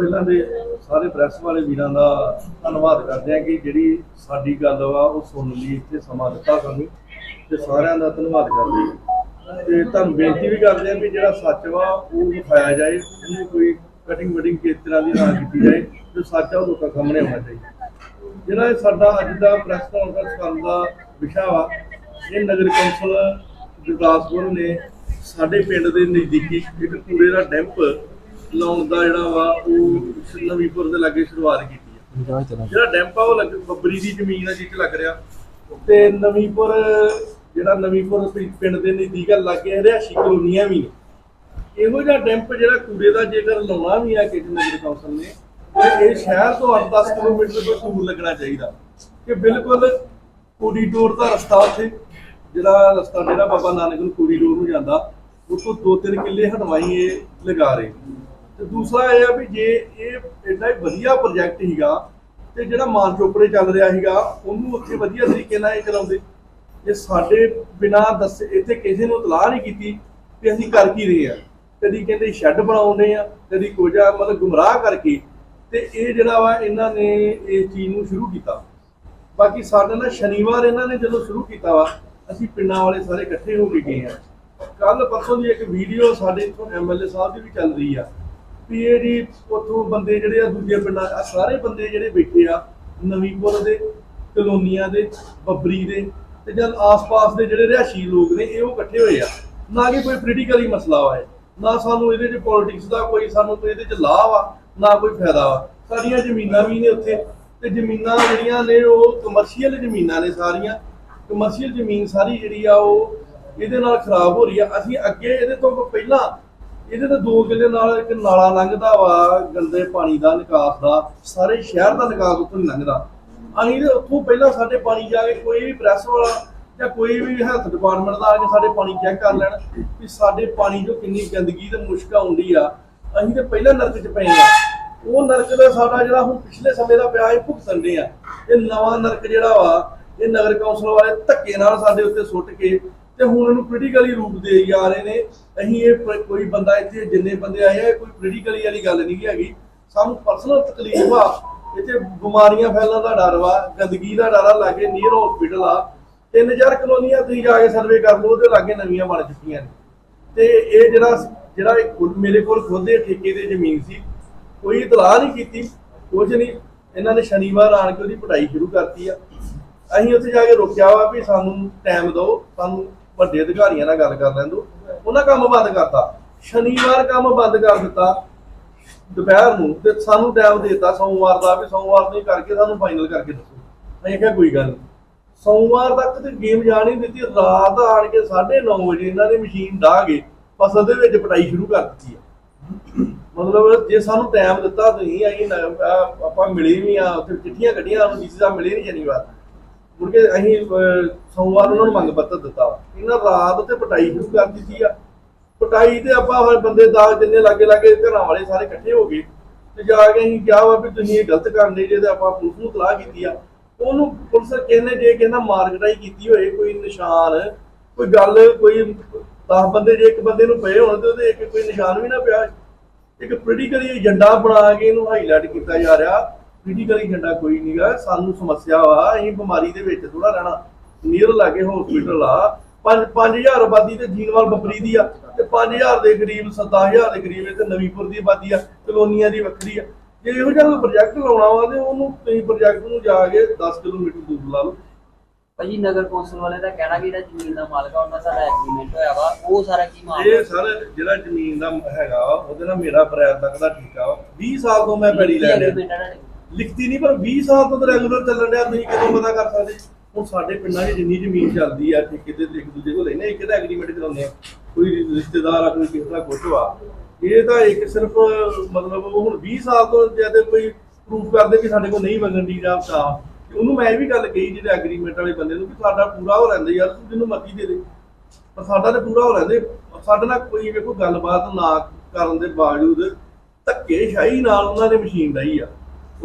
ਪਹਿਲਾਂ ਦੇ ਸਾਰੇ ਪ੍ਰੈਸ ਵਾਲੇ ਵੀਰਾਂ ਦਾ ਧੰਨਵਾਦ ਕਰਦੇ ਆ ਕਿ ਜਿਹੜੀ ਸਾਡੀ ਗੱਲ ਵਾ ਉਹ ਸੁਣਨ ਲਈ ਇੱਥੇ ਸਮਾਂ ਦਿੱਤਾ ਸਾਨੂੰ ਤੇ ਸਾਰਿਆਂ ਦਾ ਧੰਨਵਾਦ ਕਰਦੇ ਹਾਂ। ਤੇ ਤੁਹਾਨੂੰ ਬੇਨਤੀ ਵੀ ਕਰਦੇ ਆ ਵੀ ਜਿਹੜਾ ਸੱਚ ਵਾ ਉਹ ਵਿਖਾਇਆ ਜਾਏ, ਉਹਨੂੰ ਕੋਈ ਕਟਿੰਗ ਵਟਿੰਗ ਕਿਸ ਤਰ੍ਹਾਂ ਦੀ ਨਾ ਕੀਤੀ ਜਾਏ, ਜੋ ਸੱਚ ਆ ਉਹ ਲੋਕਾਂ ਸਾਹਮਣੇ ਆਉਣਾ ਚਾਹੀਦਾ ਜਿਹੜਾ ਸਾਡਾ ਅੱਜ ਦਾ ਪ੍ਰੈਸ ਕਾਨਫਰੰਸ ਕਰਨ ਦਾ ਵਿਸ਼ਾ ਵਾ, ਇਹ ਨਗਰ ਕੌਂਸਲ ਗੁਰਦਾਸਪੁਰ ਨੇ ਸਾਡੇ ਪਿੰਡ ਦੇ ਨਜ਼ਦੀਕੀ ਇੱਕ ਕੂੜੇ ਦਾ ਡੈਂਪ ਲਾਉਣ ਦਾ ਜਿਹੜਾ ਵਾ ਉਹ ਨਵੀਂਪੁਰ ਦੇ ਲਾਗੇ ਸ਼ੁਰੂਆਤ ਕੀਤੀ ਹੈ ਜਿਹੜਾ ਡੈਂਪ ਆ ਉਹ ਲੱਗ ਬੱਬਰੀ ਦੀ ਜ਼ਮੀਨ ਆ ਜਿੱਥੇ ਲੱਗ ਰਿਹਾ। ਤੇ ਨਵੀਂਪੁਰ ਜਿਹੜਾ ਨਵੀਂਪੁਰ ਪਿੰਡ ਦੇ ਨਜ਼ਦੀਕ ਆ ਲੱਗੇ ਰਿਹਾਇਸ਼ੀ ਕਲੋਨੀਆਂ ਵੀ ਨੇ। ਇਹੋ ਜਿਹਾ ਡੈਂਪ ਜਿਹੜਾ ਕੂੜੇ ਦਾ ਜੇਕਰ ਲਾਉਣਾ ਵੀ ਆ ਕਿਸੇ ਨਗਰ ਕੌਂਸਲ ਨੇ ਤੇ ਇਹ ਸ਼ਹਿਰ ਤੋਂ 8-10 ਕਿਲੋਮੀਟਰ ਤੋਂ ਦੂਰ ਲੱਗਣਾ ਚਾਹੀਦਾ। ਕਿ ਬਿਲਕੁਲ ਕੋਰੀਡੋਰ ਦਾ ਰਸਤਾ ਉੱਥੇ ਜਿਹੜਾ ਰਸਤਾ ਜਿਹੜਾ ਬਾਬਾ ਨਾਨਕ ਨੂੰ ਕੋਰੀਡੋਰ ਨੂੰ ਜਾਂਦਾ ਉਸ ਤੋਂ 2-3 ਕਿੱਲੇ ਹਟਵਾਈ ਇਹ ਲਗਾ ਰਹੇ ਤੇ ਦੂਸਰਾ ਇਹ ਆ ਵੀ ਜੇ ਇਹ ਇੰਨਾ ਹੀ ਵਧੀਆ ਪ੍ਰੋਜੈਕਟ ਹੀਗਾ ਤੇ ਜਿਹੜਾ ਮਾਨ ਚੋਪੜੇ ਚੱਲ ਰਿਹਾ ਸੀਗਾ, ਉਹਨੂੰ ਉੱਥੇ ਵਧੀਆ ਤਰੀਕੇ ਨਾਲ ਇਹ ਚਲਾਉਂਦੇ। ਜੇ ਸਾਡੇ ਬਿਨਾ ਦੱਸੇ ਇੱਥੇ ਕਿਸੇ ਨੂੰ ਇਤਲਾਹ ਨਹੀਂ ਕੀਤੀ ਕਿ ਅਸੀਂ ਕਰ ਕੀ ਰਹੇ ਆ। ਕਦੀ ਕਹਿੰਦੇ ਸ਼ੈੱਡ ਬਣਾਉਂਦੇ ਆ, ਕਦੀ ਕੁਝ ਮਤਲਬ ਗੁੰਮਰਾਹ ਕਰਕੇ। ਤੇ ਇਹ ਜਿਹੜਾ ਵਾ, ਇਹਨਾਂ ਨੇ ਇਸ ਚੀਜ਼ ਨੂੰ ਸ਼ੁਰੂ ਕੀਤਾ। ਬਾਕੀ ਸਾਡੇ ਨਾਲ ਸ਼ਨੀਵਾਰ ਇਹਨਾਂ ਨੇ ਜਦੋਂ ਸ਼ੁਰੂ ਕੀਤਾ ਵਾ, ਅਸੀਂ ਪਿੰਡਾਂ ਵਾਲੇ ਸਾਰੇ ਇਕੱਠੇ ਹੋ ਕੇ ਗਏ ਆ। ਕੱਲ ਪਰਸੋਂ ਦੀ ਇੱਕ ਵੀਡੀਓ ਸਾਡੇ ਇੱਥੋਂ ਐਮਐਲਏ ਸਾਹਿਬ ਦੀ ਵੀ ਚੱਲ ਰਹੀ ਆ। ਵੀ ਇਹ ਜੀ ਉੱਥੋਂ ਬੰਦੇ ਜਿਹੜੇ ਆ ਦੂਜੇ ਪਿੰਡਾਂ ਆਹ ਸਾਰੇ ਬੰਦੇ ਜਿਹੜੇ ਬੈਠੇ ਆ ਨਵੀਂਪੁਰ ਦੇ, ਕਲੋਨੀਆਂ ਦੇ, ਬੱਬਰੀ ਦੇ ਤੇ ਜਦ ਆਸ-ਪਾਸ ਦੇ ਜਿਹੜੇ ਰਿਹਾਸ਼ੀ ਲੋਕ ਨੇ, ਇਹ ਉਹ ਇਕੱਠੇ ਹੋਏ ਆ। ਨਾ ਕਿ ਕੋਈ ਪੋਲੀਟੀਕਲੀ ਮਸਲਾ ਵਾ ਨਾ ਸਾਨੂੰ ਇਹਦੇ 'ਚ ਪੋਲਿਟਿਕਸ ਦਾ ਕੋਈ, ਸਾਨੂੰ ਕੋਈ ਇਹਦੇ 'ਚ ਲਾਭ ਆ ਨਾ ਕੋਈ ਫਾਇਦਾ ਵਾ। ਸਾਡੀਆਂ ਜ਼ਮੀਨਾਂ ਵੀ ਨੇ ਉੱਥੇ ਤੇ ਜ਼ਮੀਨਾਂ ਜਿਹੜੀਆਂ ਨੇ, ਉਹ ਕਮਰਸ਼ੀਅਲ ਜ਼ਮੀਨਾਂ ਨੇ ਸਾਰੀਆਂ। ਕਮਰਸ਼ੀਅਲ ਜ਼ਮੀਨ ਸਾਰੀ ਜਿਹੜੀ ਆ, ਉਹ ਇਹਦੇ ਨਾਲ ਖਰਾਬ ਹੋ ਰਹੀ ਆ। ਅਸੀਂ ਅੱਗੇ ਇਹਦੇ ਤੋਂ ਪਹਿਲਾਂ ਇਹਦੇ ਤੇ ਦੋ ਕਿੱਲੇ ਨਾਲ ਇੱਕ ਨਾਲਾ ਲੰਘਦਾ ਵਾ, ਗੰਦੇ ਪਾਣੀ ਦਾ ਨਿਕਾਸ ਦਾ, ਸਾਰੇ ਸ਼ਹਿਰ ਦਾ ਨਿਕਾਸ ਉੱਥੋਂ ਨਹੀਂ ਲੰਘਦਾ। ਅਸੀਂ ਤੇ ਉੱਥੋਂ ਪਹਿਲਾਂ ਸਾਡੇ ਪਾਣੀ ਜਾ ਕੇ ਕੋਈ ਵੀ ਪ੍ਰੈਸ ਵਾਲਾ ਜਾਂ ਕੋਈ ਵੀ ਹੈਲਥ ਡਿਪਾਰਟਮੈਂਟ ਦਾ ਆ ਕੇ ਸਾਡੇ ਪਾਣੀ ਚੈੱਕ ਕਰ ਲੈਣ ਵੀ ਸਾਡੇ ਪਾਣੀ 'ਚੋਂ ਕਿੰਨੀ ਗੰਦਗੀ ਤੇ ਮੁਸ਼ਕ ਆਉਂਦੀ ਆ। ਅਸੀਂ ਤੇ ਪਹਿਲਾਂ ਨਰਕ 'ਚ ਪਏ ਆ। ਉਹ ਨਰਕ ਦਾ ਸਾਡਾ ਜਿਹੜਾ ਹੁਣ ਪਿਛਲੇ ਸਮੇਂ ਦਾ ਪਿਆ, ਇਹ ਭੁਗਤਣ ਆ। ਇਹ ਨਵਾਂ ਨਰਕ ਜਿਹੜਾ ਵਾ, ਇਹ ਨਗਰ ਕੌਂਸਲ ਵਾਲੇ ਧੱਕੇ ਨਾਲ ਸਾਡੇ ਉੱਤੇ ਸੁੱਟ ਕੇ ਤੇ ਹੁਣ ਇਹਨੂੰ ਕ੍ਰਿਟੀਕਲੀ ਰੂਪ ਦੇ ਜਾ ਰਹੇ ਨੇ। ਅਸੀਂ ਇਹ ਪ- ਕੋਈ ਬੰਦਾ ਇੱਥੇ, ਜਿੰਨੇ ਬੰਦੇ ਆਏ ਆ, ਇਹ ਕੋਈ ਕ੍ਰਿਟੀਕਲੀ ਵਾਲੀ ਗੱਲ ਨਹੀਂ ਹੈਗੀ। ਸਾਨੂੰ ਪਰਸਨਲ ਤਕਲੀਫ ਆ। ਇੱਥੇ ਬਿਮਾਰੀਆਂ ਫੈਲਣ ਦਾ ਡਰ ਵਾ, ਗੰਦਗੀ ਦਾ ਡਰ ਆ, ਲਾਗੇ ਨੀਅਰ ਹਸਪੀਟਲ ਆ। ਤਿੰਨ ਚਾਰ ਕਲੋਨੀਆਂ ਤੁਸੀਂ ਜਾ ਕੇ ਸਰਵੇ ਕਰ ਲਓ, ਉਹਦੇ ਲਾਗੇ ਨਵੀਆਂ ਬਣ ਚੁੱਕੀਆਂ ਨੇ। ਤੇ ਇਹ ਜਿਹੜਾ ਜਿਹੜਾ ਇਹ ਖੁਦ ਮੇਰੇ ਕੋਲ ਖੁਦ ਦੇ ਠੇਕੇ ਦੀ ਜ਼ਮੀਨ ਸੀ, ਕੋਈ ਇਤਲਾਹ ਨਹੀਂ ਕੀਤੀ ਕੁਝ ਨਹੀਂ। ਇਹਨਾਂ ਨੇ ਸ਼ਨੀਵਾਰ ਆਣ ਕੇ ਉਹਦੀ ਪੜਾਈ ਸ਼ੁਰੂ ਕਰਤੀ ਆ। ਅਸੀਂ ਉੱਥੇ ਜਾ ਕੇ ਰੋਕਿਆ ਵਾ ਵੀ ਸਾਨੂੰ ਟਾਈਮ ਦਿਓ, ਸਾਨੂੰ ਵੱਡੇ ਅਧਿਕਾਰੀਆਂ ਨਾਲ ਗੱਲ ਕਰ ਲੈਣ ਉਹਨਾਂ ਕੰਮ ਬੰਦ ਕਰਤਾ। ਸ਼ਨੀਵਾਰ ਕੰਮ ਬੰਦ ਕਰ ਦਿੱਤਾ। ਦੁਪਹਿਰ ਨੂੰ ਤੇ ਸਾਨੂੰ ਟਾਈਮ ਦਿੱਤਾ ਸੋਮਵਾਰ ਦਾ ਵੀ ਸੋਮਵਾਰ ਨੂੰ ਕਰਕੇ ਸਾਨੂੰ ਫਾਈਨਲ ਕਰਕੇ ਦੱਸੋ। ਅਸੀਂ ਕਿਹਾ ਕੋਈ ਗੱਲ ਨਹੀਂ। ਸੋਮਵਾਰ ਤੱਕ ਤੇ ਗੇਮ ਜਾਣ ਹੀ ਦਿੱਤੀ। ਰਾਤ ਆਣ ਕੇ 9:30 ਵਜੇ ਇਹਨਾਂ ਨੇ ਮਸ਼ੀਨ ਢਾਹ ਕੇ ਫਸਲ ਦੇ ਵਿੱਚ ਪਟਾਈ ਸ਼ੁਰੂ ਕਰ ਦਿੱਤੀ ਹੈ। ਮਤਲਬ ਜੇ ਸਾਨੂੰ ਟਾਈਮ ਦਿੱਤਾ ਤੁਸੀਂ, ਅਸੀਂ ਆਪਾਂ ਮਿਲੇ ਵੀ ਆ ਉੱਥੇ ਚਿੱਠੀਆਂ ਕੱਢੀਆਂ, ਉਹਨੂੰ ਡੀਸੀ ਸਾਹਿਬ ਮਿਲੇ ਨਹੀਂ ਸ਼ਨੀਵਾਰ। ਮੁੜ ਕੇ ਅਸੀਂ ਅਹ, ਸੋਮਵਾਰ ਉਹਨਾਂ ਨੂੰ ਮੰਗ ਪੱਤਰ ਦਿੱਤਾ ਇਹਨਾਂ ਰਾਤ ਤੇ ਪਟਾਈ ਸ਼ੁਰੂ ਕਰ ਦਿੱਤੀ ਆ। ਪਟਾਈ ਤੇ ਆਪਾਂ ਹਰ ਬੰਦੇ ਦਾ ਜਿੰਨੇ ਲਾਗੇ ਲਾਗੇ ਘਰਾਂ ਵਾਲੇ ਸਾਰੇ ਇਕੱਠੇ ਹੋ ਗਏ। ਤੇ ਜਾ ਕੇ ਅਸੀਂ ਕਿਹਾ ਵਾ ਵੀ ਤੁਸੀਂ ਇਹ ਗਲਤ ਕਰਨ ਜੇ ਤੇ ਆਪਾਂ ਪੁਲਿਸ ਨੂੰ ਤਲਾਹ ਕੀਤੀ ਆ। ਉਹਨੂੰ ਪੁਲਿਸ ਕਹਿੰਦੇ ਜੇ ਕਹਿੰਦਾ ਮਾਰਕਟਾਈ ਕੀਤੀ ਹੋਏ ਕੋਈ ਨਿਸ਼ਾਨ ਕੋਈ ਗੱਲ ਕੋਈ 10 ਬੰਦੇ ਜੇ ਇੱਕ ਬੰਦੇ ਨੂੰ ਪਏ ਹੋਣ ਤੇ ਉਹਦੇ ਇੱਕ ਕੋਈ ਨਿਸ਼ਾਨ ਵੀ ਨਾ ਪਿਆ ਇੱਕ ਪੋਲੀਟੀਕਲੀ ਏਜੰਡਾ ਬਣਾ ਕੇ ਇਹਨੂੰ ਹਾਈਲਾਈਟ ਕੀਤਾ ਜਾ ਰਿਹਾ। ਪੋਲੀਟੀਕਲੀ ਏਜੰਡਾ ਕੋਈ ਨਹੀਂਗਾ ਸਾਨੂੰ ਸਮੱਸਿਆ ਵਾ ਅਸੀਂ ਬਿਮਾਰੀ ਦੇ ਵਿੱਚ ਥੋੜਾ ਰਹਿਣਾ। ਨੀਅਰ ਲਾਗੇ ਹਸਪੀਟਲ ਆ। 5 5000 ਆਬਾਦੀ ਤੇ ਜੀਨਵਾਲ ਬੱਬਰੀ ਦੀ ਆ ਤੇ 5000 ਦੇ ਕਰੀਬ 17000 ਦੇ ਕਰੀਬ ਤੇ ਨਵੀਂਪੁਰ ਦੀ ਆਬਾਦੀ ਆ ਕਲੋਨੀਆਂ ਦੀ ਵੱਖਰੀ ਆ। ਜੇ ਇਹੋ ਜਿਹਾ ਪ੍ਰੋਜੈਕਟ ਲਾਉਣਾ ਵਾ ਤੇ ਉਹਨੂੰ ਤੁਸੀਂ ਪ੍ਰੋਜੈਕਟ ਨੂੰ ਜਾ ਕੇ 10 ਕਿਲੋਮੀਟਰ ਦੂਰ ਲਾ ਲਓ। ਭਾਜੀ ਨਗਰ ਕੌਂਸਲ ਵਾਲੇ ਦਾ ਕਹਿਣਾ ਵੀ ਜਿਹੜਾ ਜ਼ਮੀਨ ਦਾ ਮਾਲਕ ਆ ਉਹਨਾਂ ਸਾਡਾ ਐਗਰੀਮੈਂਟ ਹੋਇਆ ਵਾ। ਉਹ ਸਾਰਾ ਕੀ ਮਾਮਲਾ? ਇਹ ਸਰ ਜਿਹੜਾ ਜ਼ਮੀਨ ਦਾ ਹੈਗਾ ਉਹਦੇ ਨਾਲ ਮੇਰਾ ਅਪ੍ਰੈਲ ਤੱਕ ਦਾ ਠੇਕਾ ਵਾ। 20 ਸਾਲ ਤੋਂ ਮੈਂ ਪੈੜੀ ਲੈ ਰਿਹਾ? ਲਿਖਤੀ ਨਹੀਂ, ਪਰ 20 ਸਾਲ ਤੋਂ ਤਾਂ ਰੈਗੂਲਰ ਚੱਲਣ ਡਿਆ, ਤੁਸੀਂ ਕਿਦੋਂ ਪਤਾ ਕਰ ਸਕਦੇ? ਹੁਣ ਸਾਡੇ ਪਿੰਡਾਂ 'ਚ ਜਿੰਨੀ ਜ਼ਮੀਨ ਚੱਲਦੀ ਆ ਠੇਕੇ ਤੇ ਇੱਕ ਦੂਜੇ ਕੋਲ ਲੈਨੇ ਇੱਕ ਦਾ ਐਗਰੀਮੈਂਟ ਕਰਾਉਂਦੇ ਆ। ਕੋਈ ਰਿਸ਼ਤੇਦਾਰ ਆ, ਕੋਈ ਕਿਸੇ ਦਾ ਕੁਛ ਵਾ। ਇਹ ਤਾਂ ਇੱਕ ਸਿਰਫ, ਮਤਲਬ ਹੁਣ 20 ਸਾਲ ਤੋਂ ਜਦ ਕੋਈ ਪ੍ਰੂਫ ਕਰਦੇ ਕਿ ਸਾਡੇ ਕੋਲ ਨਹੀਂ ਮੰਗਣ ਦੀ ਜਾਂ ਤਾਂ ਉਹਨੂੰ ਮੈਂ ਇਹ ਵੀ ਗੱਲ ਕਹੀ ਜਿਹੜੇ ਐਗਰੀਮੈਂਟ ਵਾਲੇ ਬੰਦੇ ਨੂੰ ਕਿ ਸਾਡਾ ਪੂਰਾ ਹੋ ਰਹਿੰਦਾ ਯਾਰ, ਤੂੰ ਜਿਹਨੂੰ ਮਰਜ਼ੀ ਦੇ ਦੇ। ਪਰ ਸਾਡਾ ਤੇ ਪੂਰਾ ਹੋ ਰਹਿੰਦੇ। ਸਾਡੇ ਨਾਲ ਕੋਈ ਵੇਖੋ ਗੱਲਬਾਤ ਨਾ ਕਰਨ ਦੇ ਬਾਵਜੂਦ ਧੱਕੇਸ਼ਾਹੀ ਨਾਲ ਉਹਨਾਂ ਨੇ ਮਸ਼ੀਨ ਡਾਈ ਆ।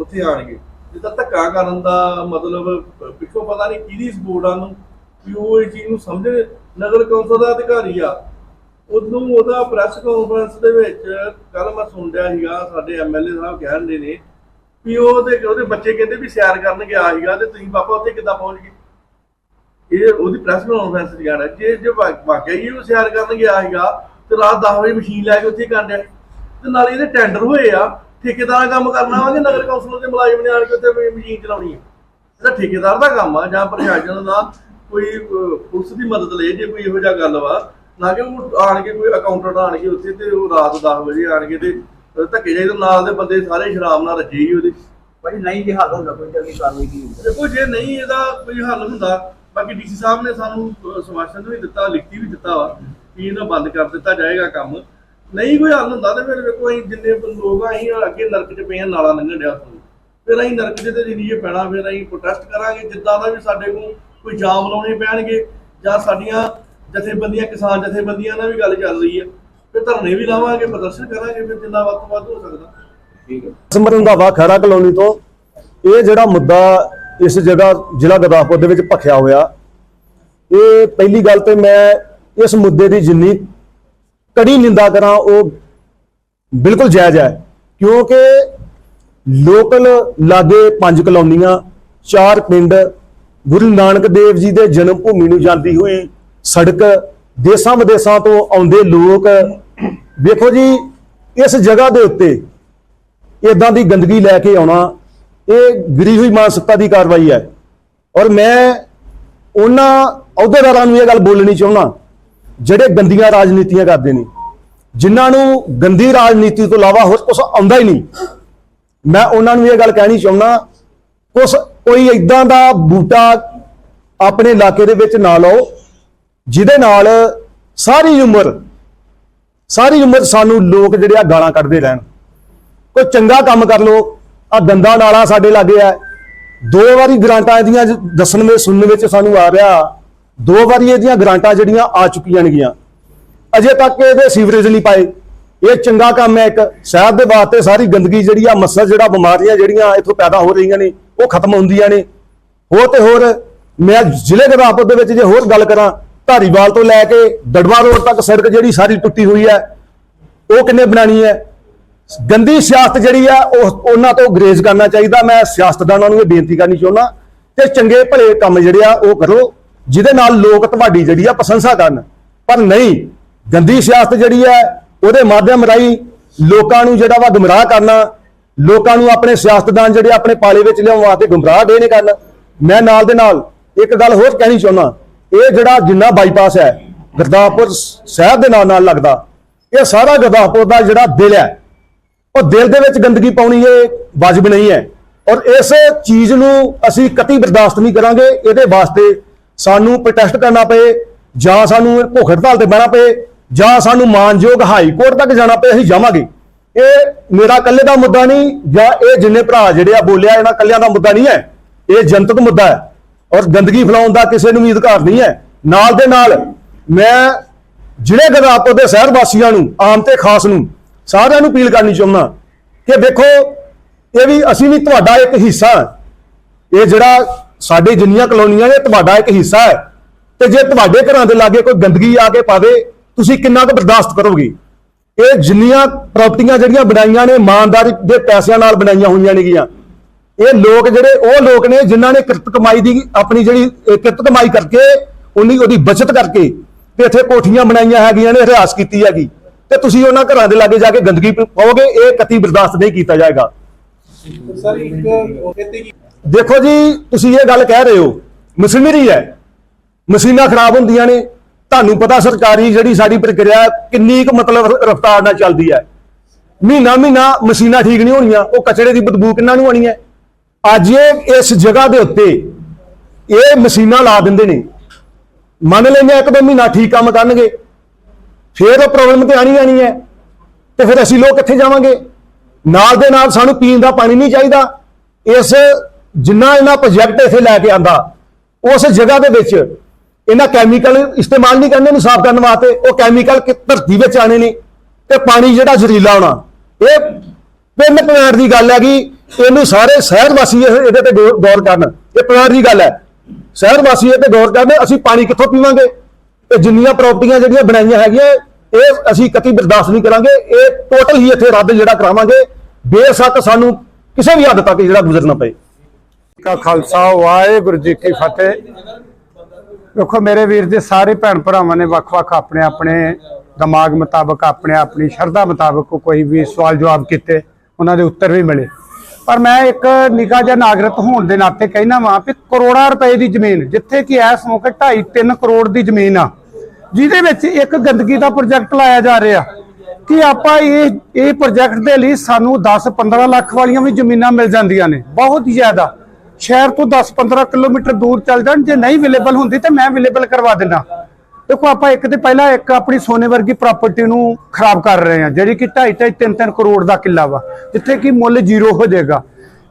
ਉੱਥੇ ਆਣਗੇ ਜਿੱਦਾਂ ਧੱਕਾ ਕਰਨ ਦਾ ਮਤਲਬ, ਪਿੱਛੋਂ ਪਤਾ ਨਹੀਂ ਕਿਹਦੀ ਸਪੋਰਟਾਂ ਨੂੰ, ਵੀ ਉਹ ਇਹ ਚੀਜ਼ ਨੂੰ ਸਮਝੇ ਨਗਰ ਕੌਂਸਲ ਦਾ ਅਧਿਕਾਰੀ ਆ। ਉਦੋਂ ਉਹਦਾ ਪ੍ਰੈਸ ਕਾਨਫਰੰਸ ਦੇ ਵਿੱਚ ਕੱਲ ਮੈਂ ਸੁਣ ਰਿਹਾ ਸੀਗਾ, ਸਾਡੇ ਐਮਐਲਏ ਸਾਹਿਬ ਕਹਿੰਦੇ ਨੇ ਵੀ ਉਹਦੇ ਉਹਦੇ ਬੱਚੇ ਕਹਿੰਦੇ ਵੀ ਸੈਰ ਕਰਨ ਗਿਆ ਸੀਗਾ ਤੇ ਤੁਸੀਂ ਪਾਪਾ ਉੱਥੇ ਕਿੱਦਾਂ ਪਹੁੰਚ ਗਏ? ਇਹ ਉਹਦੀ ਪ੍ਰੈਸ ਕਾਨਫਰੰਸ ਦੀ ਗੱਲ ਹੈ ਜੇ ਜੇ ਵਾ- ਵਾਕਿਆ ਹੀ ਉਹ ਸੈਰ ਕਰਨ ਗਿਆ ਸੀਗਾ ਤੇ ਰਾਤ 10 ਵਜੇ ਮਸ਼ੀਨ ਲੈ ਕੇ ਉੱਥੇ ਕਰਨ ਡਿਆ ਸੀ। ਤੇ ਨਾਲੇ ਇਹਦੇ ਟੈਂਡਰ ਹੋਏ ਆ। ਠੇਕੇਦਾਰ ਕੰਮ ਕਰਨਾ ਵਾ ਕਿ ਨਗਰ ਕੌਂਸਲ ਦੇ ਮੁਲਾਜ਼ਮ ਨੇ ਆਣ ਕੇ ਉੱਥੇ ਮਸ਼ੀਨ ਚਲਾਉਣੀ ਹੈ ਇਹਦਾ ਠੇਕੇਦਾਰ ਦਾ ਕੰਮ ਆ ਜਾਂ ਪ੍ਰਸ਼ਾਸਨ ਦਾ ਕੋਈ ਪੁਲਿਸ ਦੀ ਮਦਦ ਲਏ ਜੇ ਕੋਈ ਇਹੋ ਜਿਹਾ ਗੱਲ ਵਾ ਨਾ ਕਿ ਉਹ ਆਣ ਕੇ ਕੋਈ ਅਕਾਊਂਟੈਂਟ ਆਣ ਕੇ ਉੱਥੇ ਤੇ ਉਹ ਰਾਤ 10 ਵਜੇ ਆਣ ਕੇ ਤੇ ਧੱਕੇ ਜਾਈ ਤੋਂ ਨਾਲ ਦੇ ਬੰਦੇ ਸਾਰੇ ਸ਼ਰਾਬ ਨਾਲ ਰੱਜੇ ਹੀ ਉਹਦੇ। ਭਾਈ ਨਹੀਂ ਜੇ ਹੱਲ ਹੁੰਦਾ ਕੋਈ ਜਲਦੀ ਕਾਰਵਾਈ ਕੀ ਦੇਖੋ ਜੇ ਨਹੀਂ ਇਹਦਾ ਕੋਈ ਹੱਲ ਹੁੰਦਾ ਬਾਕੀ ਡੀਸੀ ਸਾਹਿਬ ਨੇ ਸਾਨੂੰ ਸਵਾਸ਼ਨ ਵੀ ਦਿੱਤਾ ਲਿਖਤੀ ਵੀ ਦਿੱਤਾ ਵਾ ਕਿ ਇਹਨਾਂ ਬੰਦ ਕਰ ਦਿੱਤਾ ਜਾਏਗਾ ਕੰਮ। ਨਹੀਂ ਕੋਈ ਹੱਲ ਹੁੰਦਾ ਤੇ ਫਿਰ ਵੇਖੋ ਅਸੀਂ ਜਿੰਨੇ ਲੋਕ ਆ, ਅਸੀਂ ਅੱਗੇ ਨਰਕ 'ਚ ਪਏ ਆ ਨਾਲਾ ਲੰਘਣ ਡਿਆ ਸਾਨੂੰ। ਫਿਰ ਅਸੀਂ ਨਰਕ 'ਚ ਤੇ ਜਿੰਨੀ ਪੈਣਾ, ਫਿਰ ਅਸੀਂ ਪ੍ਰੋਟੈਸਟ ਕਰਾਂਗੇ, ਜਿੱਦਾਂ ਦਾ ਵੀ ਸਾਡੇ ਕੋਲ ਕੋਈ ਜਾਮ ਲਾਉਣੇ ਪੈਣਗੇ ਜਾਂ ਸਾਡੀਆਂ ਜਥੇਬੰਦੀਆਂ, ਕਿਸਾਨ ਜਥੇਬੰਦੀਆਂ ਨਾਲ ਵੀ ਗੱਲ ਚੱਲ ਰਹੀ ਹੈ, ਫਿਰ ਧਰਨੇ ਵੀ ਲਾਵਾਂਗੇ, ਪ੍ਰਦਰਸ਼ਨ ਕਰਾਂਗੇ, ਫਿਰ ਜਿੰਨਾ ਵੱਧ ਤੋਂ ਵੱਧ ਹੋ ਸਕਦਾ। ਠੀਕ ਹੈ। ਸਿਮਰਨ ਰੰਧਾਵਾ ਖੈਰਾ ਕਲੋਨੀ ਤੋਂ, ਇਹ ਜਿਹੜਾ ਮੁੱਦਾ ਇਸ ਜਗ੍ਹਾ ਜ਼ਿਲ੍ਹਾ ਗੁਰਦਾਸਪੁਰ ਦੇ ਵਿੱਚ ਭਖਿਆ ਹੋਇਆ, ਇਹ ਪਹਿਲੀ ਗੱਲ ਤੇ ਮੈਂ ਇਸ ਮੁੱਦੇ ਦੀ ਜਿੰਨੀ ਕੜੀ ਨਿੰਦਾ ਕਰਾਂ, ਉਹ ਬਿਲਕੁਲ ਜਾਇਜ਼ ਹੈ। ਕਿਉਂਕਿ ਲੋਕਲ ਲਾਗੇ ਪੰਜ ਕਲੋਨੀਆਂ, ਚਾਰ ਪਿੰਡ, ਗੁਰੂ ਨਾਨਕ ਦੇਵ ਜੀ ਦੇ ਜਨਮ ਭੂਮੀ ਨੂੰ ਜਾਂਦੀ ਹੋਈ ਸੜਕ ਦੇਸਾਂ ਵਿਦੇਸਾਂ ਤੋਂ ਆਉਂਦੇ ਲੋਕ, ਵੇਖੋ ਜੀ, ਇਸ ਜਗ੍ਹਾ ਦੇ ਉੱਤੇ ਇਦਾਂ ਦੀ ਗੰਦਗੀ ਲੈ ਕੇ ਆਉਣਾ, ਇਹ ਗਿਰੀ ਹੋਈ ਮਾਨਸਿਕਤਾ ਦੀ ਕਾਰਵਾਈ ਹੈ। ਔਰ ਮੈਂ ਉਹਨਾਂ ਅਹੁਦੇਦਾਰਾਂ ਨੂੰ ਇਹ ਗੱਲ ਬੋਲਣੀ ਚਾਹੁੰਦਾ ਜਿਹੜੇ ਗੰਦੀਆਂ ਰਾਜਨੀਤੀਆਂ ਕਰਦੇ ਨੇ, ਜਿਨ੍ਹਾਂ ਨੂੰ ਗੰਦੀ ਰਾਜਨੀਤੀ ਤੋਂ ਇਲਾਵਾ ਹੋਰ ਕੁਝ ਆਉਂਦਾ ਹੀ ਨਹੀਂ। ਮੈਂ ਉਹਨਾਂ ਨੂੰ ਇਹ ਗੱਲ ਕਹਿਣੀ ਚਾਹੁੰਦਾ, ਕੁਛ ਕੋਈ ਇਦਾਂ ਦਾ ਬੂਟਾ ਆਪਣੇ ਇਲਾਕੇ ਦੇ ਵਿੱਚ ਨਾ ਲਾਓ, ਜਿਹਦੇ ਨਾਲ ਸਾਰੀ ਉਮਰ ਸਾਰੀ ਉਮਰ ਸਾਨੂੰ ਲੋਕ ਜਿਹੜੇ ਆ ਗਾਲਾਂ ਕੱਢਦੇ ਰਹਿਣ। ਕੋਈ ਚੰਗਾ ਕੰਮ ਕਰ ਲੋ ਆ ਗੰਦਾ ਨਾਲਾ ਸਾਡੇ ਲਾਗੇ ਆ। ਦੋ ਵਾਰੀ ਗ੍ਰਾਂਟਾਂ ਇਹਦੀਆਂ ਦੱਸਣ ਵਿੱਚ, ਸੁਣਨ ਵਿੱਚ ਸਾਨੂੰ ਆ ਰਿਹਾ। ਦੋ ਵਾਰੀ ਇਹਦੀਆਂ ਗ੍ਰਾਂਟਾਂ ਜਿਹੜੀਆਂ ਆ ਚੁੱਕੀਆਂ ਨੇਗੀਆਂ। ਅਜੇ ਤੱਕ ਇਹਦੇ ਸੀਵਰੇਜ ਨਹੀਂ ਪਾਏ। ਇਹ ਚੰਗਾ ਕੰਮ ਹੈ ਇੱਕ। ਸ਼ਹਿਰ ਦੇ ਵਾਸਤੇ ਸਾਰੀ ਗੰਦਗੀ ਜਿਹੜੀ ਆ ਮੱਸਰ ਜਿਹੜਾ ਬਿਮਾਰੀਆਂ ਜਿਹੜੀਆਂ ਇੱਥੋਂ ਪੈਦਾ ਹੋ ਰਹੀਆਂ ਨੇ, ਉਹ ਖਤਮ ਹੁੰਦੀਆਂ ਨੇ। ਹੋਰ ਤੇ ਹੋਰ, ਮੈਂ ਜ਼ਿਲ੍ਹੇ ਗੁਰਦਾਸਪੁਰ ਦੇ ਵਿੱਚ ਜੇ ਹੋਰ ਗੱਲ ਕਰਾਂ, ਧਾਰੀਵਾਲ ਤੋਂ ਲੈ ਕੇ ਦੜਵਾ ਰੋਡ ਤੱਕ ਸੜਕ ਜਿਹੜੀ ਸਾਰੀ ਟੁੱਟੀ ਹੋਈ ਹੈ, ਉਹ ਕਿੰਨੇ ਬਣਾਣੀ ਹੈ? ਗੰਦੀ ਸਿਆਸਤ ਜਿਹੜੀ ਆ, ਉਹ ਉਹਨਾਂ ਤੋਂ ਗਰੇਜ਼ ਕਰਨਾ ਚਾਹੀਦਾ। ਮੈਂ ਸਿਆਸਤਦਾਨਾਂ ਨੂੰ ਇਹ ਬੇਨਤੀ ਕਰਨੀ ਚਾਹੁੰਦਾ, ਕਿ ਚੰਗੇ ਭਲੇ ਕੰਮ ਜਿਹੜੇ ਆ, ਉਹ ਕਰੋ। ਜਿਹਦੇ ਨਾਲ ਲੋਕ ਤੁਹਾਡੀ ਜਿਹੜੀ ਆ ਪ੍ਰਸ਼ੰਸਾ ਕਰਨ। ਪਰ ਨਹੀਂ, ਗੰਦੀ ਸਿਆਸਤ ਜਿਹੜੀ ਹੈ, ਉਹਦੇ ਮਾਧਿਅਮ ਰਾਹੀਂ ਲੋਕਾਂ ਨੂੰ ਜਿਹੜਾ ਵਾ ਗੁੰਮਰਾਹ ਕਰਨਾ, ਲੋਕਾਂ ਨੂੰ ਆਪਣੇ ਸਿਆਸਤਦਾਨ ਜਿਹੜੇ ਆਪਣੇ ਪਾਲੇ ਵਿੱਚ ਲਿਆਉਣ ਵਾਸਤੇ ਗੁੰਮਰਾਹ ਦੇ ਨੇ ਕਰਨ। ਮੈਂ ਨਾਲ ਦੇ ਨਾਲ ਇੱਕ ਗੱਲ ਹੋਰ ਕਹਿਣੀ ਚਾਹੁੰਦਾ, ਇਹ ਜਿਹੜਾ ਜਿੰਨਾ ਬਾਈਪਾਸ ਹੈ, ਗੁਰਦਾਸਪੁਰ ਸ਼ਹਿਰ ਦੇ ਨਾਲ ਨਾਲ ਲੱਗਦਾ, ਇਹ ਸਾਰਾ ਗੁਰਦਾਸਪੁਰ ਦਾ ਜਿਹੜਾ ਦਿਲ ਹੈ, ਉਹ ਦਿਲ ਦੇ ਵਿੱਚ ਗੰਦਗੀ ਪਾਉਣੀ ਇਹ ਵਾਜਬ ਨਹੀਂ ਹੈ। ਔਰ ਇਸ ਚੀਜ਼ ਨੂੰ ਅਸੀਂ ਕਤੀ ਬਰਦਾਸ਼ਤ ਨਹੀਂ ਕਰਾਂਗੇ, ਇਹਦੇ ਵਾਸਤੇ ਸਾਨੂੰ ਪ੍ਰੋਟੈਸਟ ਕਰਨਾ ਪਏ, ਜਾਂ ਸਾਨੂੰ ਭੁੱਖ ਹੜਤਾਲ ਤੇ ਬਹਿਣਾ ਪਏ, ਜਾਂ ਸਾਨੂੰ ਮਾਨਯੋਗ ਹਾਈ ਕੋਰਟ ਤੱਕ ਜਾਣਾ ਪਏ, ਅਸੀਂ ਜਾਵਾਂਗੇ। ਇਹ ਮੇਰਾ ਇਕੱਲੇ ਦਾ ਮੁੱਦਾ ਨਹੀਂ, ਜਾਂ ਇਹ ਜਿੰਨੇ ਭਰਾ ਜਿਹੜੇ ਆ ਬੋਲਿਆ ਇਹਨਾਂ ਇਕੱਲਿਆਂ ਦਾ ਮੁੱਦਾ ਨਹੀਂ ਹੈ। ਇਹ ਜਨਤਕ ਮੁੱਦਾ ਹੈ, ਔਰ ਗੰਦਗੀ ਫੈਲਾਉਣ ਦਾ ਕਿਸੇ ਨੂੰ ਵੀ ਅਧਿਕਾਰ ਨਹੀਂ ਹੈ। ਨਾਲ ਦੇ ਨਾਲ ਮੈਂ ਜਿਹੜੇ ਗੁਰਦਾਸਪੁਰ ਦੇ ਸ਼ਹਿਰ ਵਾਸੀਆਂ ਨੂੰ, ਆਮ ਤੇ ਖਾਸ ਨੂੰ ਸਾਰਿਆਂ ਨੂੰ ਅਪੀਲ ਕਰਨੀ ਚਾਹੁੰਦਾ ਕਿ ਵੇਖੋ, ਇਹ ਵੀ ਅਸੀਂ ਵੀ ਤੁਹਾਡਾ ਇੱਕ ਹਿੱਸਾ ਇਹ ਜਿਹੜਾ ਸਾਡੇ ਜਿੰਨੀਆਂ ਕਲੋਨੀਆਂ ਨੇ, ਤੁਹਾਡਾ ਇੱਕ ਹਿੱਸਾ ਹੈ। ਤੇ ਜੇ ਤੁਹਾਡੇ ਘਰਾਂ ਦੇ ਲਾਗੇ ਕੋਈ ਗੰਦਗੀ ਆ ਕੇ ਪਾਵੇ, ਤੁਸੀਂ ਕਿੰਨਾ ਕੁ ਬਰਦਾਸ਼ਤ ਕਰੋਗੇ? ਇਹ ਜਿੰਨੀਆਂ ਪ੍ਰਾਪਰਟੀਆਂ ਜਿਹੜੀਆਂ ਬਣਾਈਆਂ ਨੇ, ਇਮਾਨਦਾਰੀ ਦੇ ਪੈਸਿਆਂ ਨਾਲ ਬਣਾਈਆਂ ਹੋਈਆਂ ਨੇਗੀਆਂ। ਇਹ ਲੋਕ ਜਿਹੜੇ, ਉਹ ਲੋਕ ਨੇ ਜਿਨ੍ਹਾਂ ਨੇ ਕਿਰਤ ਕਮਾਈ ਦੀ, ਆਪਣੀ ਜਿਹੜੀ ਕਿਰਤ ਕਮਾਈ ਕਰਕੇ, ਉਨੀ ਉਹਦੀ ਬਚਤ ਕਰਕੇ ਤੇ ਇੱਥੇ ਕੋਠੀਆਂ ਬਣਾਈਆਂ ਹੈਗੀਆਂ ਨੇ ਰਿਆਸ ਕੀਤੀ ਹੈਗੀ। ਤੇ ਤੁਸੀਂ ਉਹਨਾਂ ਘਰਾਂ ਦੇ ਲਾਗੇ ਜਾ ਕੇ ਗੰਦਗੀ ਪਾਓਗੇ, ਇਹ ਕਤੀ ਬਰਦਾਸ਼ਤ ਨਹੀਂ ਕੀਤਾ ਜਾਏਗਾ। ਸਰ, ਇੱਕ ਇੱਥੇ ਕੀ ਦੇਖੋ ਜੀ, ਤੁਸੀਂ ਇਹ ਗੱਲ ਕਹਿ ਰਹੇ ਹੋ, ਮਸ਼ੀਨਰੀ ਹੈ। ਮਸ਼ੀਨਾਂ ਖਰਾਬ ਹੁੰਦੀਆਂ ਨੇ। ਤੁਹਾਨੂੰ ਪਤਾ ਸਰਕਾਰੀ ਜਿਹੜੀ ਸਾਡੀ ਪ੍ਰਕਿਰਿਆ, ਕਿੰਨੀ ਕੁ ਮਤਲਬ ਰਫ਼ਤਾਰ ਨਾਲ ਚੱਲਦੀ ਹੈ। ਮਹੀਨਾ ਮਹੀਨਾ ਮਸ਼ੀਨਾਂ ਠੀਕ ਨਹੀਂ ਹੋਣੀਆਂ, ਉਹ ਕਚੜੇ ਦੀ ਬਦਬੂ ਕਿੰਨਾ ਨੂੰ ਆਣੀ ਹੈ? ਅੱਜ ਇਹ, ਇਸ ਜਗ੍ਹਾ ਦੇ ਉੱਤੇ ਇਹ ਮਸ਼ੀਨਾਂ ਲਾ ਦਿੰਦੇ ਨੇ। ਮੰਨ ਲੈਂਦੇ ਇੱਕ ਦੋ ਮਹੀਨਾ ਠੀਕ ਕੰਮ ਕਰਨਗੇ, ਫਿਰ ਉਹ ਪ੍ਰੋਬਲਮ ਤੇ ਆਣੀ ਆਣੀ ਹੈ, ਤੇ ਫਿਰ ਅਸੀਂ ਲੋਕ ਕਿੱਥੇ ਜਾਵਾਂਗੇ? ਨਾਲ ਦੇ ਨਾਲ ਸਾਨੂੰ ਪੀਣ ਦਾ ਪਾਣੀ ਨਹੀਂ ਚਾਹੀਦਾ। ਇਸ ਜਿੰਨਾ ਇਹਨਾਂ ਪ੍ਰੋਜੈਕਟ ਇੱਥੇ ਲੈ ਕੇ ਆਂਦਾ, ਉਸ ਜਗ੍ਹਾ ਦੇ ਵਿੱਚ ਇਹਨਾਂ ਕੈਮੀਕਲ ਇਸਤੇਮਾਲ ਨਹੀਂ ਕਰਨੇ ਨੂੰ ਸਾਫ਼ ਕਰਨ ਵਾਸਤੇ, ਉਹ ਕੈਮੀਕਲ ਕਿ ਧਰਤੀ ਵਿੱਚ ਆਣੇ ਨੇ, ਤੇ ਪਾਣੀ ਜਿਹੜਾ ਜ਼ਹਿਰੀਲਾ ਆਉਣਾ ਇਹ ਪਿੰਡ ਪਨਾਰ ਦੀ ਗੱਲ ਹੈਗੀ, ਇਹਨੂੰ ਸਾਰੇ ਸ਼ਹਿਰ ਵਾਸੀ ਇਹਦੇ ਤੇ ਗੌਰ ਗੌਰ ਕਰਨ। ਇਹ ਪਨਾਰ ਦੀ ਗੱਲ ਹੈ। ਸ਼ਹਿਰ ਵਾਸੀ ਇਹ ਤੇ ਗੌਰ ਕਰਨ, ਅਸੀਂ ਪਾਣੀ ਕਿੱਥੋਂ ਪੀਵਾਂਗੇ? ਤੇ ਜਿੰਨੀਆਂ ਪ੍ਰਾਪਰਟੀਆਂ ਜਿਹੜੀਆਂ ਬਣਾਈਆਂ ਹੈਗੀਆਂ, ਇਹ ਅਸੀਂ ਕਤੀ ਬਰਦਾਸ਼ਤ ਨਹੀਂ ਕਰਾਂਗੇ। ਇਹ ਟੋਟਲ ਹੀ ਇੱਥੇ ਰੱਦ ਜਿਹੜਾ ਕਰਾਵਾਂਗੇ। ਬੇਸ਼ੱਕ ਸਾਨੂੰ ਕਿਸੇ ਵੀ ਹੱਦ ਤੱਕ ਜਿਹੜਾ ਗੁਜ਼ਰਨਾ ਪਏ। ਕਾ ਖਾਲਸਾ, ਵਾਹਿਗੁਰੂ ਜੀ ਕੀ ਫਤਿਹ। ਵੇਖੋ ਮੇਰੇ ਵੀਰ ਜੀ, ਸਾਰੇ ਭੈਣ ਭਰਾਵਾਂ ਨੇ ਵੱਖ-ਵੱਖ ਆਪਣੇ ਆਪਣੇ ਦਿਮਾਗ ਮੁਤਾਬਕ, ਆਪਣੇ ਆਪਣੀ ਸ਼ਰਧਾ ਮੁਤਾਬਕ ਕੋਈ ਵੀ ਸਵਾਲ ਜਵਾਬ ਕੀਤੇ, ਉਹਨਾਂ ਦੇ ਉੱਤਰ ਵੀ ਮਿਲੇ। ਪਰ ਮੈਂ ਇੱਕ ਨਿੱਕਾ ਜਿਹਾ ਨਾਗਰਿਕ ਹੋਣ ਦੇ ਨਾਤੇ ਕਹਿਣਾ ਵਾਂ ਕਿ ਕਰੋੜਾਂ ਰੁਪਏ ਦੀ ਜ਼ਮੀਨ, ਜਿੱਥੇ ਕਿ ਇਸ ਮੌਕੇ 2.5 3 ਕਰੋੜ ਦੀ ਜ਼ਮੀਨ ਆ, ਜਿਹਦੇ ਵਿੱਚ ਇੱਕ ਗੰਦਗੀ ਦਾ ਪ੍ਰੋਜੈਕਟ ਲਾਇਆ ਜਾ ਰਿਹਾ। ਕਿ ਆਪਾਂ ਇਹ ਇਹ ਪ੍ਰੋਜੈਕਟ ਦੇ ਲਈ ਸਾਨੂੰ 10 15 ਲੱਖ ਵਾਲੀਆਂ ਵੀ ਜ਼ਮੀਨਾਂ ਮਿਲ ਜਾਂਦੀਆਂ ਨੇ, ਬਹੁਤ ਜ਼ਿਆਦਾ। ਸ਼ਹਿਰ ਤੋਂ 10 15 ਕਿਲੋਮੀਟਰ ਦੂਰ ਚੱਲ ਜਾਣ, ਜੇ ਨਹੀਂ ਅਵੇਲੇਬਲ ਹੁੰਦੀ ਤੇ ਮੈਂ ਅਵੇਲੇਬਲ ਕਰਵਾ ਦਿੰਦਾ। ਦੇਖੋ, ਆਪਾਂ ਇੱਕ ਤੇ ਪਹਿਲਾਂ ਇੱਕ ਆਪਣੀ ਸੋਨੇ ਵਰਗੀ ਪ੍ਰਾਪਰਟੀ ਨੂੰ ਖਰਾਬ ਕਰ ਰਹੇ ਹਾਂ, ਜਿਹੜੀ ਕਿ 2.5 2.5 3 3 ਕਰੋੜ ਦਾ ਕਿੱਲਾ ਵਾ, ਜਿੱਥੇ ਕਿ ਮੁੱਲ ਜ਼ੀਰੋ ਹੋ ਜਾਏਗਾ।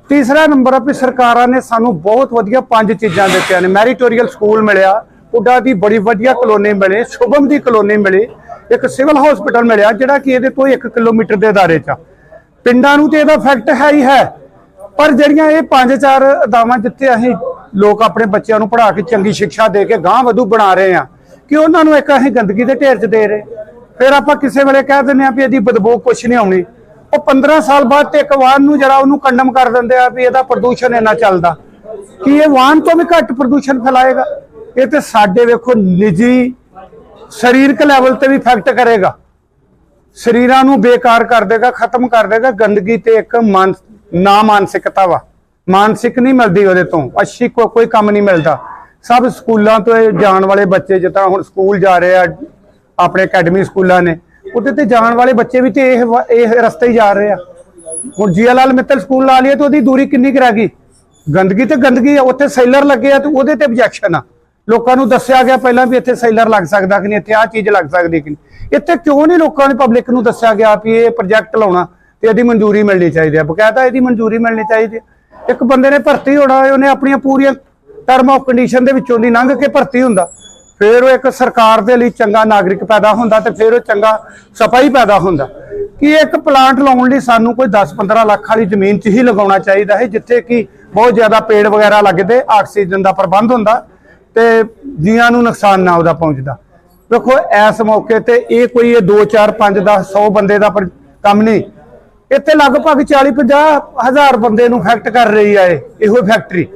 ਤੀਸਰਾ ਨੰਬਰ ਆ ਵੀ ਸਰਕਾਰਾਂ ਨੇ ਸਾਨੂੰ ਬਹੁਤ ਵਧੀਆ ਪੰਜ ਚੀਜ਼ਾਂ ਦਿੱਤੀਆਂ ਨੇ। ਮੈਰੀਟੋਰੀਅਲ ਸਕੂਲ ਮਿਲਿਆ, ਉੱਡਾ ਦੀ ਬੜੀ ਵਧੀਆ ਕਲੋਨੀ ਮਿਲੇ, ਸ਼ੁਭਮ ਦੀ ਕਲੋਨੀ ਮਿਲੀ, ਇੱਕ ਸਿਵਲ ਹਸਪੀਟਲ ਮਿਲਿਆ, ਜਿਹੜਾ ਕਿ ਇਹਦੇ ਤੋਂ 1 ਕਿਲੋਮੀਟਰ ਦੇ ਦਾਇਰੇ 'ਚ ਪਿੰਡਾਂ ਨੂੰ ਤੇ ਇਹਦਾ ਫੈਕਟ ਹੈ ਹੀ ਹੈ। ਪਰ ਜਿਹੜੀਆਂ ਇਹ ਪੰਜ ਚਾਰ ਅਦਾਵਾਂ ਜਿੱਥੇ ਅਸੀਂ ਲੋਕ ਆਪਣੇ ਬੱਚਿਆਂ ਨੂੰ ਪੜ੍ਹਾ ਕੇ ਚੰਗੀ ਸਿੱਖਿਆ ਦੇ ਕੇ ਗਾਂਹ ਵਧੂ ਬਣਾ ਰਹੇ ਆ ਕਿ ਉਹਨਾਂ ਨੂੰ ਇੱਕ ਅਸੀਂ ਗੰਦਗੀ ਦੇ ਢੇਰ 'ਚ ਦੇ ਰਹੇ। ਫਿਰ ਆਪਾਂ ਕਿਸੇ ਵੇਲੇ ਕਹਿ ਦਿੰਦੇ ਆ ਵੀ ਇਹਦੀ ਬਦਬੂ ਕੁਛ ਨਹੀਂ ਆਉਣੀ। ਉਹ 15 ਸਾਲ ਬਾਅਦ ਤੇ ਇੱਕ ਵਾਹਨ ਨੂੰ ਜਰਾ ਉਹਨੂੰ ਕੰਡਮ ਕਰ ਦਿੰਦੇ ਆ ਵੀ ਇਹਦਾ ਪ੍ਰਦੂਸ਼ਣ ਇੰਨਾ ਚੱਲਦਾ। ਕਿ ਇਹ ਵਾਹਨ ਤੋਂ ਵੀ ਘੱਟ ਪ੍ਰਦੂਸ਼ਣ ਫੈਲਾਏਗਾ। ਇਹ ਤੇ ਸਾਡੇ ਵੇਖੋ ਨਿੱਜੀ ਸਰੀਰਕ ਲੈਵਲ ਤੇ ਵੀ ਇਫੈਕਟ ਕਰੇਗਾ। ਸਰੀਰਾਂ ਨੂੰ ਬੇਕਾਰ ਕਰ ਦੇਗਾ, ਖਤਮ ਕਰ ਦੇਗਾ। ਗੰਦਗੀ ਤੇ ਇੱਕ ਮਨ ਨਾ ਮਾਨਸਿਕਤਾ ਵਾ। ਮਾਨਸਿਕ ਨਹੀਂ ਮਿਲਦੀ ਉਹਦੇ ਤੋਂ। ਅੱਛੀ ਕੋਈ ਕੰਮ ਨਹੀਂ ਮਿਲਦਾ। ਸਭ ਸਕੂਲਾਂ ਤੋਂ ਜਾਣ ਵਾਲੇ ਬੱਚੇ ਜਿੱਦਾਂ ਹੁਣ ਸਕੂਲ ਜਾ ਰਹੇ ਆ, ਆਪਣੇ ਅਕੈਡਮੀ ਸਕੂਲਾਂ ਨੇ, ਉਹਦੇ ਤੇ ਜਾਣ ਵਾਲੇ ਬੱਚੇ ਵੀ ਤੇ ਇਹ ਇਹ ਰਸਤੇ ਹੀ ਜਾ ਰਹੇ ਆ। ਹੁਣ ਜੀਆ ਲਾਲ ਮਿੱਤਲ ਸਕੂਲ ਲਾ ਲਈਏ ਤੇ ਉਹਦੀ ਦੂਰੀ ਕਿੰਨੀ ਕੁ ਰਹਿ ਗਈ? ਗੰਦਗੀ ਤੇ ਗੰਦਗੀ ਆ, ਉੱਥੇ ਸੈਲਰ ਲੱਗੇ ਆ ਤੇ ਉਹਦੇ ਤੇ ਆਬਜੈਕਸ਼ਨ ਆ। ਲੋਕਾਂ ਨੂੰ ਦੱਸਿਆ ਗਿਆ ਪਹਿਲਾਂ ਵੀ ਇੱਥੇ ਸੈਲਰ ਲੱਗ ਸਕਦਾ ਕਿ ਨਹੀਂ, ਇੱਥੇ ਆਹ ਚੀਜ਼ ਲੱਗ ਸਕਦੀ ਕਿ ਨਹੀਂ। ਇੱਥੇ ਕਿਉਂ ਨਹੀਂ ਲੋਕਾਂ ਨੇ ਪਬਲਿਕ ਨੂੰ ਦੱਸਿਆ ਗਿਆ ਵੀ ਇਹ ਪ੍ਰੋਜੈਕਟ ਲਾਉਣਾ? ਤੇ ਇਹਦੀ ਮਨਜ਼ੂਰੀ ਮਿਲਣੀ ਚਾਹੀਦੀ ਹੈ ਬਕਾਇਦਾ ਇਹਦੀ ਮਨਜ਼ੂਰੀ ਮਿਲਣੀ ਚਾਹੀਦੀ ਹੈ ਇੱਕ ਬੰਦੇ ਨੇ ਭਰਤੀ ਹੋਣਾ ਉਹਨੇ ਆਪਣੀਆਂ ਪੂਰੀਆਂ ਟਰਮ ਆਫ ਕੰਡੀਸ਼ਨ ਦੇ ਵਿੱਚੋਂ ਦੀ ਲੰਘ ਕੇ ਭਰਤੀ ਹੁੰਦਾ। ਫਿਰ ਉਹ ਇੱਕ ਸਰਕਾਰ ਦੇ ਲਈ ਚੰਗਾ ਨਾਗਰਿਕ ਪੈਦਾ ਹੁੰਦਾ ਤੇ ਫਿਰ ਉਹ ਚੰਗਾ ਸਪਾਈ ਪੈਦਾ ਹੁੰਦਾ। ਕਿ ਇੱਕ ਪਲਾਂਟ ਲਾਉਣ ਲਈ ਸਾਨੂੰ ਕੋਈ 10-15 ਲੱਖ ਵਾਲੀ ਜ਼ਮੀਨ 'ਚ ਹੀ ਲਗਾਉਣਾ ਚਾਹੀਦਾ ਹੈ, ਜਿੱਥੇ ਕਿ ਬਹੁਤ ਜ਼ਿਆਦਾ ਪੇੜ ਵਗੈਰਾ ਲੱਗਦੇ, ਆਕਸੀਜਨ ਦਾ ਪ੍ਰਬੰਧ ਹੁੰਦਾ ਤੇ ਜੀਆਂ ਨੂੰ ਨੁਕਸਾਨ ਨਾ ਉਹਦਾ ਪਹੁੰਚਦਾ। ਵੇਖੋ ਇਸ ਮੌਕੇ ਤੇ ਇਹ ਕੋਈ ਇਹ 2 4 5 10 100 ਬੰਦੇ ਦਾ ਕੰਮ ਨਹੀਂ। ਇੱਥੇ ਲਗਭਗ 40 50 ਹਜ਼ਾਰ ਬੰਦੇ ਨੂੰ ਫੈਕਟ ਕਰ ਰਹੀ ਆ ਇਹੋ ਫੈਕਟਰੀ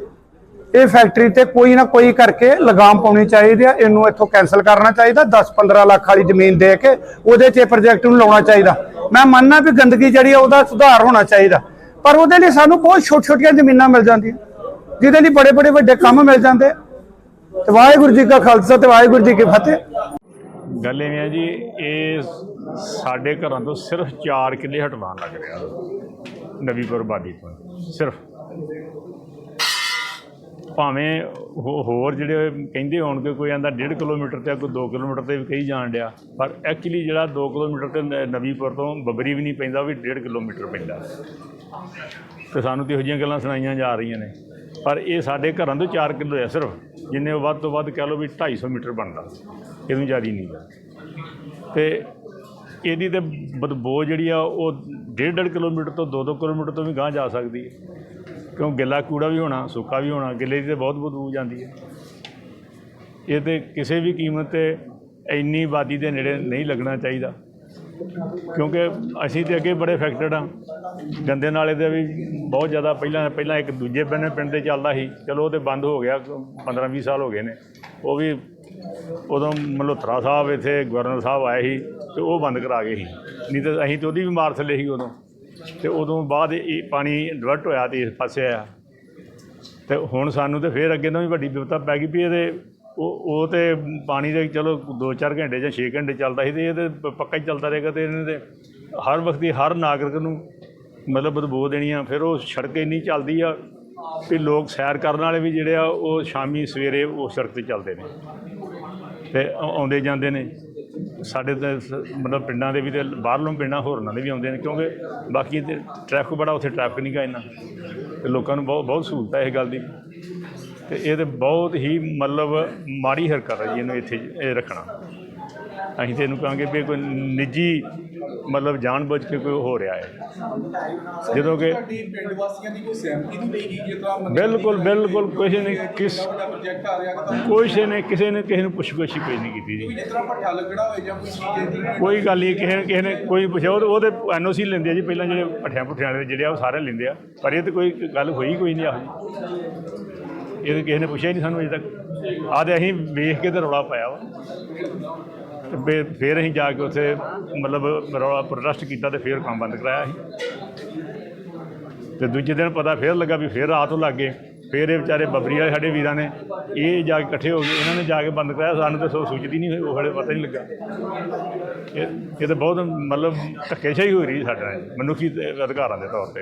ਇਹ ਫੈਕਟਰੀ ਤੇ ਕੋਈ ਨਾ ਕੋਈ ਕਰਕੇ ਲਗਾਮ ਪਾਉਣੀ ਚਾਹੀਦੀ ਆ, ਇਹਨੂੰ ਇੱਥੋਂ ਕੈਨਸਲ ਕਰਨਾ ਚਾਹੀਦਾ 10 15 ਲੱਖ ਵਾਲੀ ਜ਼ਮੀਨ ਦੇ ਕੇ ਉਹਦੇ 'ਚ ਪ੍ਰੋਜੈਕਟ ਨੂੰ ਲਾਉਣਾ ਚਾਹੀਦਾ। ਮੈਂ ਮੰਨਣਾ ਵੀ ਗੰਦਗੀ ਜਿਹੜੀ ਆ ਉਹਦਾ ਸੁਧਾਰ ਹੋਣਾ ਚਾਹੀਦਾ, ਪਰ ਉਹਦੇ ਲਈ ਸਾਨੂੰ ਬਹੁਤ ਛੋਟ ਛੋਟੀਆਂ ਜ਼ਮੀਨਾਂ ਮਿਲ ਜਾਂਦੀਆਂ। ਜਿਹਦੇ ਲਈ ਬੜੇ ਬੜੇ ਵੱਡੇ ਕੰਮ ਮਿਲ ਜਾਂਦੇ। ਤੇ ਵਾਹਿਗੁਰੂ ਜੀ ਕਾ ਖਾਲਸਾ ਤੇ ਵਾਹਿਗੁਰੂ ਜੀ ਕੀ ਫਤਿਹ। ਗੱਲ ਇਹ ਹੈ ਜੀ, ਇਹ ਸਾਡੇ ਘਰਾਂ ਤੋਂ ਸਿਰਫ 4 ਕਿੱਲੇ ਹਟਵਾਉਣ ਲੱਗ ਰਿਹਾ। ਨਵੀਪੁਰ ਬਾਦੀ ਤੋਂ। ਸਿਰਫ। ਭਾਵੇਂ ਹੋ- ਹੋਰ ਜਿਹੜੇ ਕਹਿੰਦੇ ਹੋਣ ਕਿ ਕੋਈ ਆਂਦਾ 1.5 ਕਿਲੋਮੀਟਰ ਤੇ ਆ, ਕੋਈ 2 ਕਿਲੋਮੀਟਰ ਤੇ ਵੀ ਕਹੀ ਜਾਣ ਡਿਆ। ਪਰ ਐਕਚੁਅਲੀ ਜਿਹੜਾ 2 ਕਿਲੋਮੀਟਰ ਤੇ ਨ- ਨਵੀਪੁਰ ਤੋਂ ਬੱਬਰੀ ਵੀ ਨਹੀਂ ਪੈਂਦਾ ਉਹ ਵੀ 1.5 ਕਿਲੋਮੀਟਰ ਪੈਂਦਾ। ਤੇ ਸਾਨੂੰ ਤੇ ਇਹੋ ਜਿਹੀਆਂ ਗੱਲਾਂ ਸੁਣਾਈਆਂ ਜਾ ਰਹੀਆਂ ਨੇ। ਪਰ ਇਹ ਸਾਡੇ ਘਰਾਂ ਤੋਂ 4 ਕਿਲੋ ਹੈ ਸਿਰਫ ਜਿੰਨੇ ਉਹ ਵੱਧ ਤੋਂ ਵੱਧ ਕਹਿ ਲਓ ਵੀ 250 ਮੀਟਰ ਬਣਦਾ। ਇਹਨੂੰ ਜ਼ਿਆਦਾ ਨਹੀਂ ਗਾ। ਤੇ ਇਹਦੀ ਤੇ ਬਦਬੋ ਜਿਹੜੀ ਆ, ਉਹ 1.5 ਕਿਲੋਮੀਟਰ ਤੋਂ 2-2 ਕਿਲੋਮੀਟਰ ਤੋਂ ਵੀ ਗਾਂਹ ਜਾ ਸਕਦੀ ਹੈ। ਕਿਉਂ ਗਿੱਲਾ ਕੂੜਾ ਵੀ ਹੋਣਾ, ਸੁੱਕਾ ਵੀ ਹੋਣਾ, ਗਿੱਲੇ ਦੀ ਤੇ ਬਹੁਤ ਬਦਬੂ ਜਾਂਦੀ ਹੈ। ਇਹ ਤੇ ਕਿਸੇ ਵੀ ਕੀਮਤ ਤੇ ਇੰਨੀ ਆਬਾਦੀ ਦੇ ਨੇੜੇ ਨਹੀਂ ਲੱਗਣਾ ਚਾਹੀਦਾ। ਕਿਉਂਕਿ ਅਸੀਂ ਤੇ ਅੱਗੇ ਬੜੇ ਫੈਕਟਡ ਆ ਗੰਦੇ ਨਾਲੇ ਦੇ ਵੀ ਬਹੁਤ ਜ਼ਿਆਦਾ ਪਹਿਲਾਂ ਪਹਿਲਾਂ ਇੱਕ ਦੂਜੇ ਬੰਨੇ ਪਿੰਡ ਦੇ ਚੱਲਦਾ ਸੀ। ਚਲੋ ਉਹ ਤੇ ਬੰਦ ਹੋ ਗਿਆ 15 20 ਸਾਲ ਹੋ ਗਏ ਨੇ। ਉਹ ਵੀ ਉਦੋਂ ਮਲਹੋਤਰਾ ਸਾਹਿਬ ਇੱਥੇ ਗਵਰਨਰ ਸਾਹਿਬ ਆਏ ਸੀ ਤੇ ਉਹ ਬੰਦ ਕਰਾ ਗਏ ਸੀ। ਨਹੀਂ ਤਾਂ ਅਸੀਂ ਤੇ ਉਹਦੀ ਵੀ ਮਾਰ ਥੱਲੇ ਸੀ ਉਦੋਂ। ਤੇ ਉਦੋਂ ਬਾਅਦ ਇਹ ਪਾਣੀ ਡਿਵਰਟ ਹੋਇਆ ਤੇ ਇਸ ਪਾਸੇ ਆਇਆ। ਤੇ ਹੁਣ ਸਾਨੂੰ ਤੇ ਫੇਰ ਅੱਗੇ ਤੋਂ ਵੀ ਵੱਡੀ ਵਿਪਤਾ ਪੈ ਗਈ ਵੀ ਇਹਦੇ ਉਹ ਉਹ ਤੇ ਪਾਣੀ ਦੇ ਚਲੋ 2-4 ਘੰਟੇ ਜਾਂ 6 ਘੰਟੇ ਚੱਲਦਾ ਸੀ ਤੇ ਇਹ ਤੇ ਪੱਕਾ ਹੀ ਚੱਲਦਾ ਰਹੇਗਾ ਤੇ ਇਹਨੇ ਤੇ ਹਰ ਵਕਤ ਹੀ ਹਰ ਨਾਗਰਿਕ ਨੂੰ ਮਤਲਬ ਬਦਬੂ ਦੇਣੀ ਆ। ਫਿਰ ਉਹ ਸੜਕ ਇੰਨੀ ਚੱਲਦੀ ਆ ਵੀ ਲੋਕ ਸੈਰ ਕਰਨ ਵਾਲੇ ਵੀ ਜਿਹੜੇ ਆ, ਉਹ ਸ਼ਾਮੀ ਸਵੇਰੇ ਉਹ ਸੜਕ ਤੇ ਚੱਲਦੇ ਨੇ। ਤੇ ਆਉਂਦੇ ਜਾਂਦੇ ਨੇ। ਸਾਡੇ ਤਾਂ ਸ- ਮਤਲਬ ਪਿੰਡਾਂ ਦੇ ਵੀ ਤੇ ਬਾਹਰਲੋਂ ਪਿੰਡਾਂ ਹੋਰਨਾਂ ਦੇ ਵੀ ਆਉਂਦੇ ਨੇ, ਕਿਉਂਕਿ ਬਾਕੀ ਤੇ ਟ੍ਰੈਫਿਕ ਬੜਾ ਉੱਥੇ ਟ੍ਰੈਫਿਕ ਨਹੀਂ ਗਾ ਇੰਨਾ। ਤੇ ਲੋਕਾਂ ਨੂੰ ਬਹੁਤ ਬਹੁਤ ਸਹੂਲਤ ਹੈ ਇਹ ਗੱਲ ਦੀ। ਤੇ ਇਹ ਤੇ ਬਹੁਤ ਹੀ ਮਤਲਬ ਮਾੜੀ ਹਰਕਤ ਹੈ ਜੀ ਇਹਨੂੰ ਇੱਥੇ ਇਹ ਰੱਖਣਾ। ਅਸੀਂ ਤੇ ਇਹਨੂੰ ਕਹਾਂਗੇ ਵੀ ਕੋਈ ਨਿੱਜੀ ਮਤਲਬ ਜਾਣਬੁੱਝ ਕੇ ਕੋਈ ਹੋ ਰਿਹਾ ਹੈ। ਜਦੋਂ ਕਿ ਤੁਹਾਡੀ ਪਿੰਡ ਵਾਸੀਆਂ ਦੀ ਕੋਈ ਸਹਿਮਤੀ ਨਹੀਂ ਲਈ ਗਈ ਜਿਸ ਤਰ੍ਹਾਂ ਮਤਲਬ ਬਿਲਕੁਲ ਬਿਲਕੁਲ ਕਿਸੇ ਨੇ ਕਿਸ ਕੋਈ ਨੇ ਕਿਸੇ ਨੇ ਕਿਸੇ ਨੂੰ ਪੁੱਛ-ਪੁੱਛ ਕੋਈ ਨਹੀਂ ਕੀਤੀ ਜੀ। ਕੋਈ ਜਿਸ ਤਰ੍ਹਾਂ ਭੱਠਾ ਲੱਗਣਾ ਹੋਵੇ ਜਾਂ ਕੋਈ ਚੀਜ਼ ਦੀ ਕੋਈ ਗੱਲ ਨਹੀਂ ਕਿਸੇ ਨੇ ਕਿਸੇ ਨੇ ਕੋਈ ਪੁੱਛਿਆ ਉਹ ਉਹਦੇ ਐਨਓਸੀ ਲੈਂਦੇ ਆ ਜੀ ਪਹਿਲਾਂ ਜਿਹੜੇ ਪੱਠਿਆਂ ਪੁੱਠਿਆਂ ਵਾਲੇ ਜਿਹੜੇ ਆ ਉਹ ਸਾਰੇ ਲੈਂਦੇ ਆ। ਪਰ ਇਹ ਤੇ ਕੋਈ ਗੱਲ ਹੋਈ ਕੋਈ ਨਹੀਂ ਆਹੋ ਇਹ ਕਿਸੇ ਨੇ ਪੁੱਛਿਆ ਹੀ ਨਹੀਂ ਸਾਨੂੰ ਅਜੇ ਤੱਕ। ਤੇ ਅਸੀਂ ਵੇਖ ਕੇ ਤੇ ਰੌਲਾ ਪਾਇਆ ਵਾ। ਤੇ ਫਿਰ- ਅਸੀਂ ਜਾ ਕੇ ਉੱਥੇ ਮਤਲਬ ਰੌਲਾ ਪ੍ਰੋਟੈਸਟ ਕੀਤਾ ਤੇ ਫਿਰ ਕੰਮ ਬੰਦ ਕਰਾਇਆ ਸੀ ਤੇ ਦੂਜੇ ਦਿਨ ਪਤਾ ਫਿਰ ਲੱਗਾ ਵੀ ਫਿਰ ਰਾਤ ਨੂੰ ਲੱਗ ਗਏ। ਫਿਰ ਇਹ ਵਿਚਾਰੇ ਬਬਰੀ ਵਾਲੇ ਸਾਡੇ ਵੀਰਾਂ ਨੇ ਇਹ ਜਾ ਕੇ ਇਕੱਠੇ ਹੋ ਗਏ। ਇਹਨਾਂ ਨੇ ਜਾ ਕੇ ਬੰਦ ਕਰਾਇਆ। ਸਾਨੂੰ ਤਾਂ ਸੋ ਸੂਚਦੀ ਨਹੀਂ ਹੋਈ, ਉਹ ਵੇਲੇ ਪਤਾ ਹੀ ਨਹੀਂ ਲੱਗਾ। ਇਹ ਇਹ ਤਾਂ ਬਹੁਤ ਮਤਲਬ ਧੱਕੇਸ਼ਾਹੀ ਹੋ ਰਹੀ ਸਾਡੇ। ਨਾਲ ਮਨੁੱਖੀ ਅਧਿਕਾਰਾਂ ਦੇ ਤੌਰ ਤੇ।